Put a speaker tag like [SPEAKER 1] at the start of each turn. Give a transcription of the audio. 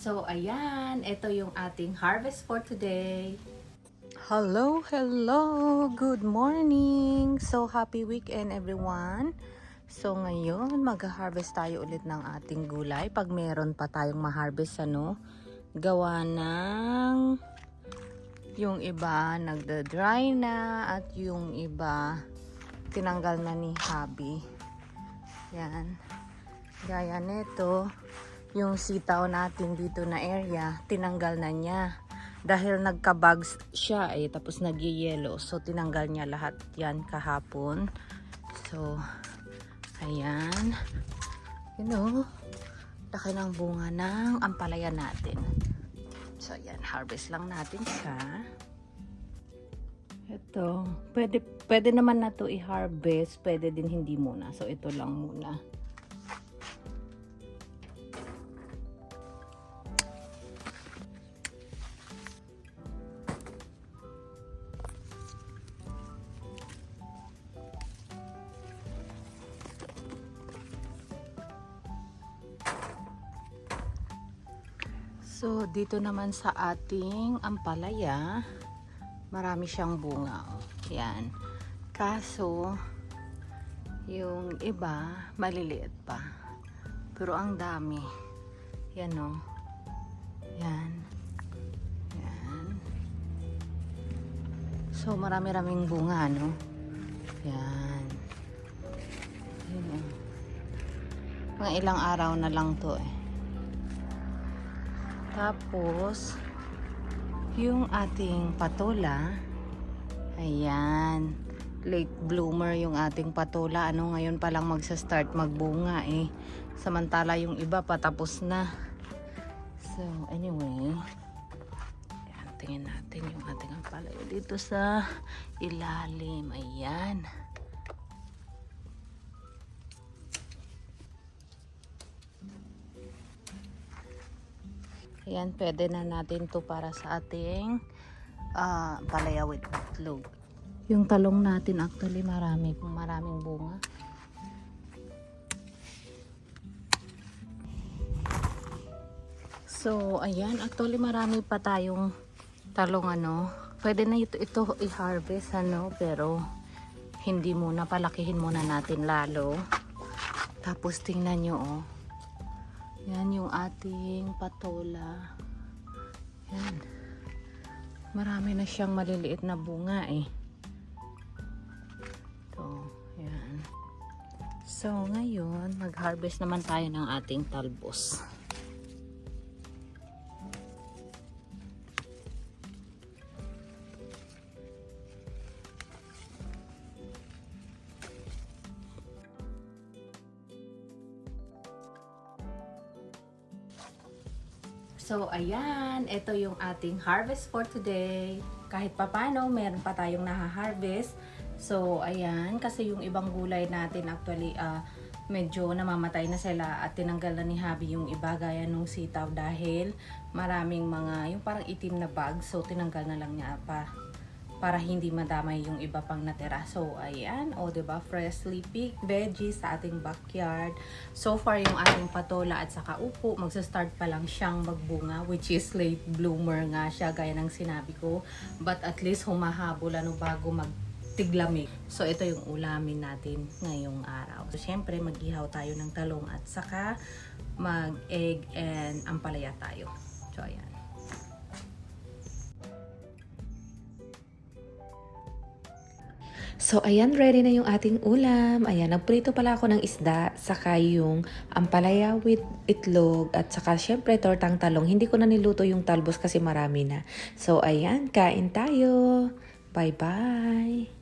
[SPEAKER 1] So, ayan. Ito yung ating harvest for today.
[SPEAKER 2] Hello, hello. Good morning. So happy weekend everyone. So ngayon mag-harvest tayo ulit ng ating gulay pag meron pa tayong ma-harvest ano. Gawa ng yung iba nagda-dry na at yung iba tinanggal na ni Habi. Yan. Gaya nito, yung sitaw natin dito na area, tinanggal na niya. Dahil nagka-bugs siya eh tapos nagyeyelo so tinanggal niya lahat yan kahapon. So ayan. You know laki ng bunga ng ampalaya natin. So ayan harvest lang natin siya. Ito pwede, pwede naman na to i-harvest pwede din hindi muna. So ito lang muna So, dito naman sa ating ampalaya, marami siyang bunga. Oh. Yan. Kaso, yung iba, maliliit pa. Pero ang dami. Yan o. Yan. Yan. So, marami-raming bunga, no? Yan. Yan o. Mga ilang araw na lang to eh. Tapos, yung ating patola, ayan, late bloomer yung ating patola. Ano, ngayon pa lang magsa-start magbunga eh. Samantala yung iba patapos na. So, anyway, ayan, tingin natin yung ating ampalaya dito sa ilalim. Ayan. Ayan, pwede na natin to para sa ating ah, palaya with itlog. Yung talong natin actually marami, maraming bunga. So, ayan, actually marami pa tayong talong ano. Pwede na ito, ito i-harvest ano, pero hindi muna, palakihin muna natin lalo. Tapos tingnan nyo oh. Yan yung ating patola. Yan. Marami na siyang maliliit na bunga eh. Ito, yan. So, ngayon, mag-harvest naman tayo ng ating talbos.
[SPEAKER 1] So, ayan. Ito yung ating harvest for today. Kahit papano, meron pa tayong naha-harvest. So, ayan. Kasi yung ibang gulay natin actually, ah, medyo namamatay na sila at tinanggal na ni Habi yung iba gaya nung sitaw dahil maraming mga, yung parang itim na bag. So, tinanggal na lang niya pa para hindi madamay yung iba pang natira. So, ayan. O, 'di ba Freshly picked veggies sa ating backyard. So far, yung ating patola at saka upo, magsa-start pa lang siyang magbunga, which is late bloomer nga siya, gaya ng sinabi ko. But at least humahabol ano bago mag tiglamig. So, ito yung ulamin natin ngayong araw. So, syempre, mag-ihaw tayo ng talong at saka mag-egg and ampalaya tayo. So, ayan.
[SPEAKER 3] So, ayan, ready na yung ating ulam. Ayan, nagprito pala ako ng isda, saka yung ampalaya with itlog, at saka syempre tortang talong. Hindi ko na niluto yung talbos kasi marami na. So, ayan, kain tayo. Bye-bye!